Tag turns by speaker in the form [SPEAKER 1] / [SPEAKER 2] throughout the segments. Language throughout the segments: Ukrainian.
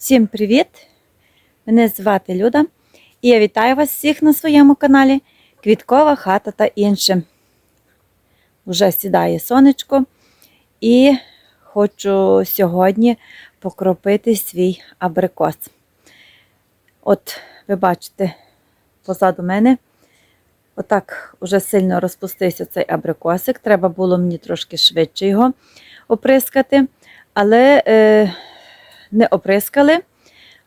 [SPEAKER 1] Всім привіт! Мене звати Люда і я вітаю вас всіх на своєму каналі Квіткова хата та інше. Вже сідає сонечко і хочу сьогодні покропити свій абрикос. От ви бачите позаду мене, отак уже сильно розпустився цей абрикосик. Треба було мені трошки швидше його оприскати, але е, не оприскали,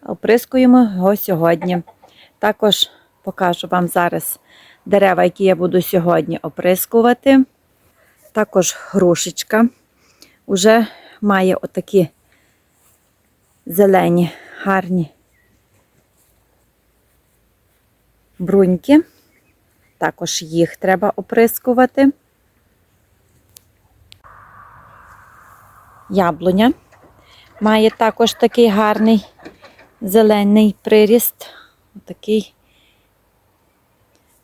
[SPEAKER 1] оприскуємо його сьогодні. Також покажу вам зараз дерева, які я буду сьогодні оприскувати. Також грушечка вже має отакі зелені, гарні бруньки. Також їх треба оприскувати. Яблуня має також такий гарний зелений приріст. Отакий,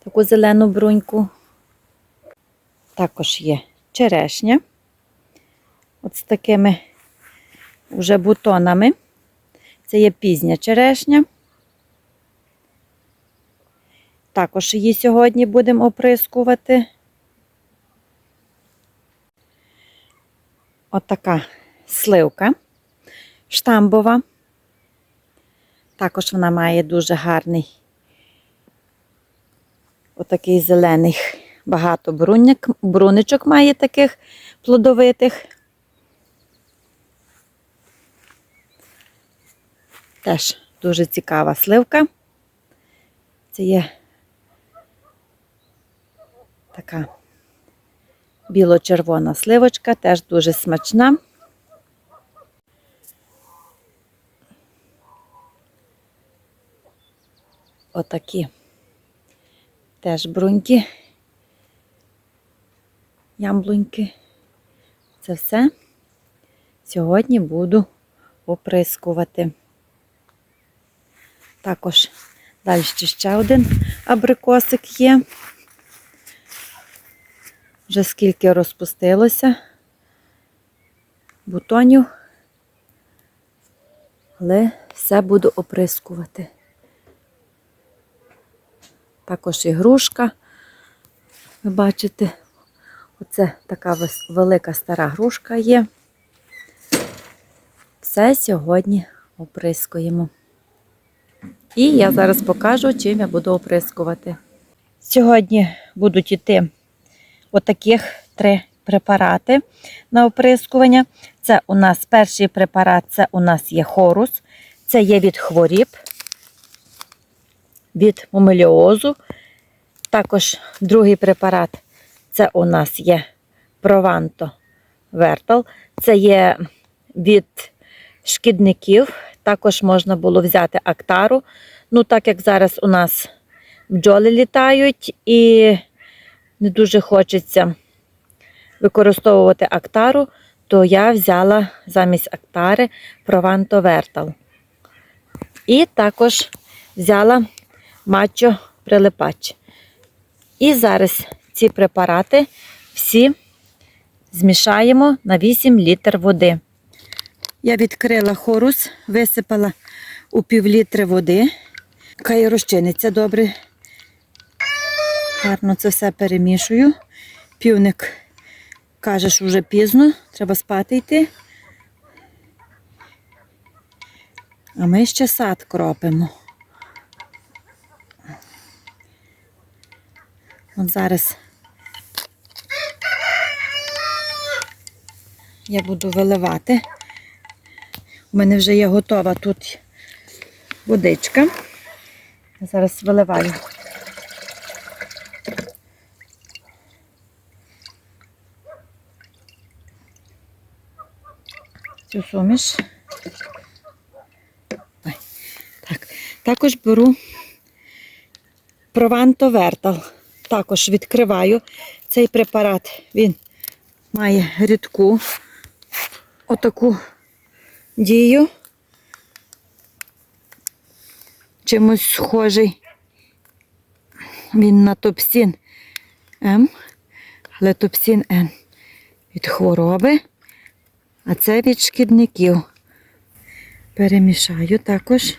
[SPEAKER 1] таку зелену бруньку. Також є черешня. От з такими вже бутонами. Це є пізня черешня. Також її сьогодні будемо оприскувати. Отака сливка штамбова. Також вона має дуже гарний отакий зелений, багато бруньок, бруничок має таких плодовитих. Теж дуже цікава сливка. Це є така біло-червона сливочка, теж дуже смачна. Отакі теж бруньки, ямблуньки. Це все сьогодні буду оприскувати. Також далі ще один абрикосик є. Вже скільки розпустилося бутонів, але все буду оприскувати. Також і грушка. Ви бачите, оце така велика стара грушка є. Все сьогодні оприскуємо. І я зараз покажу, чим я буду оприскувати. Сьогодні будуть йти отаких три препарати на оприскування. Це у нас перший препарат, це у нас є хорус, це є від хворіб, від мумеліозу. Також другий препарат це у нас є Прованто Вертал. Це є від шкідників. Також можна було взяти актару. Ну, так як зараз у нас бджоли літають і не дуже хочеться використовувати актару, то я взяла замість актари Прованто Вертал. І також взяла матчо прилипач. І зараз ці препарати всі змішаємо на 8 літр води. Я відкрила хорус, висипала у півлітри води. Хай розчиниться добре. Гарно це все перемішую. Півник каже, що вже пізно, треба спати йти. А ми ще сад кропимо. От зараз я буду виливати. У мене вже є готова тут водичка. Зараз виливаю. Цю суміш. Так. Також беру Прованто Вертал. Також відкриваю цей препарат. Він має рідку отаку дію. Чимось схожий. Він на топсін М, але топсін Н від хвороби, а це від шкідників. перемішаю також.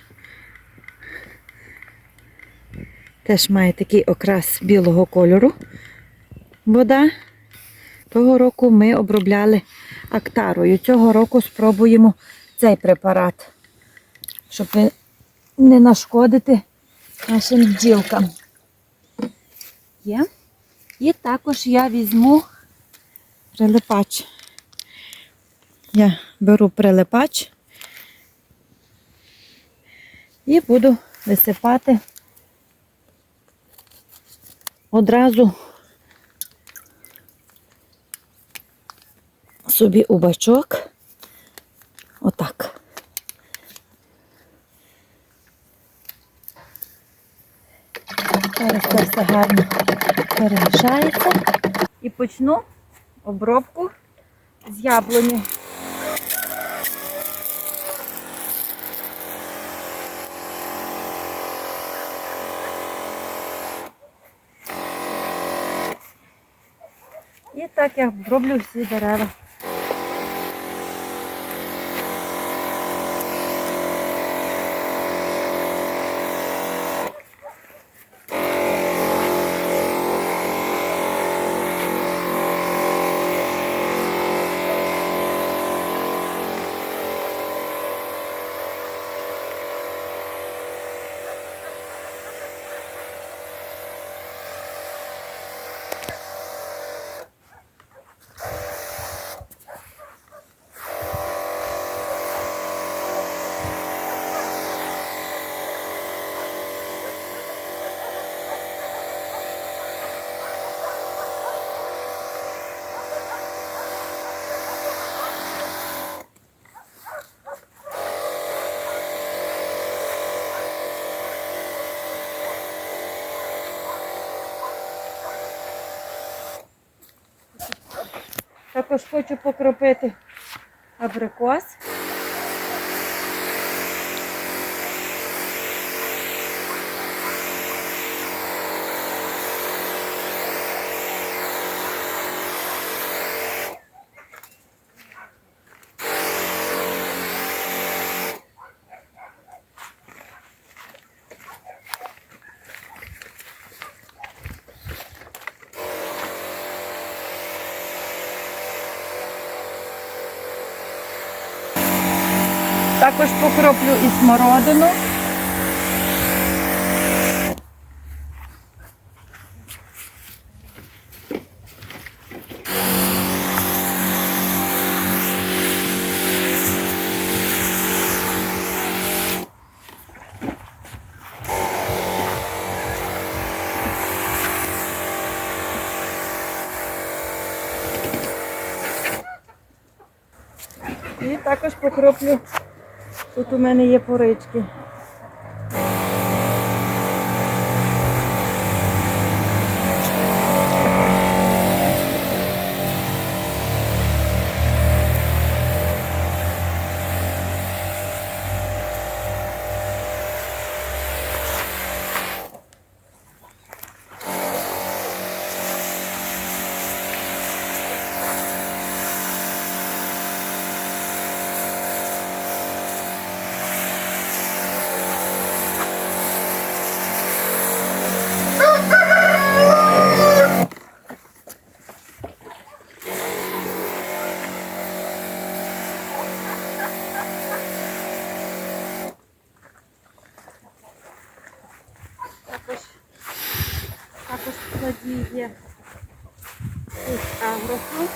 [SPEAKER 1] Теж має такий окрас білого кольору. Вода. Того року ми обробляли актарою. Цього року спробуємо цей препарат, щоб не нашкодити нашим бджілкам. Є. І також я візьму прилипач. Я беру прилипач і буду висипати одразу собі у бачок. Отак. Зараз це все гарно перемішається. І почну обробку з яблуні. І так я роблю всі дерева. Також хочу покропити абрикос. Також покроплю і смородину. Також покроплю. Тут у мене є порички. Також, також є тут агрофрукт.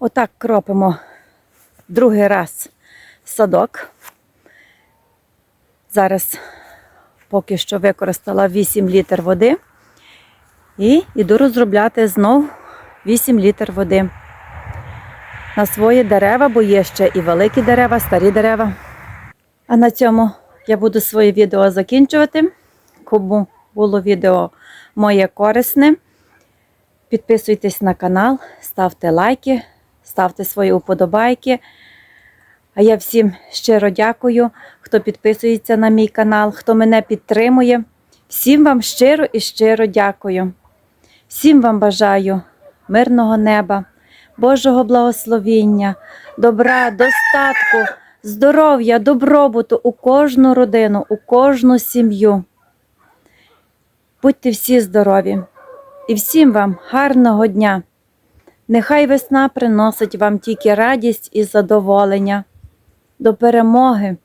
[SPEAKER 1] Отак кропимо другий раз садок. Зараз поки що використала 8 літр води. І йду розробляти знов 8 літр води на свої дерева, бо є ще і великі дерева, старі дерева. А на цьому я буду своє відео закінчувати. Кому було відео моє корисне, підписуйтесь на канал, ставте лайки, ставте свої уподобайки. А я всім щиро дякую, хто підписується на мій канал, хто мене підтримує. Всім вам щиро і щиро дякую. Всім вам бажаю мирного неба, Божого благословіння, добра, достатку, здоров'я, добробуту у кожну родину, у кожну сім'ю. Будьте всі здорові і всім вам гарного дня. Нехай весна приносить вам тільки радість і задоволення. До перемоги!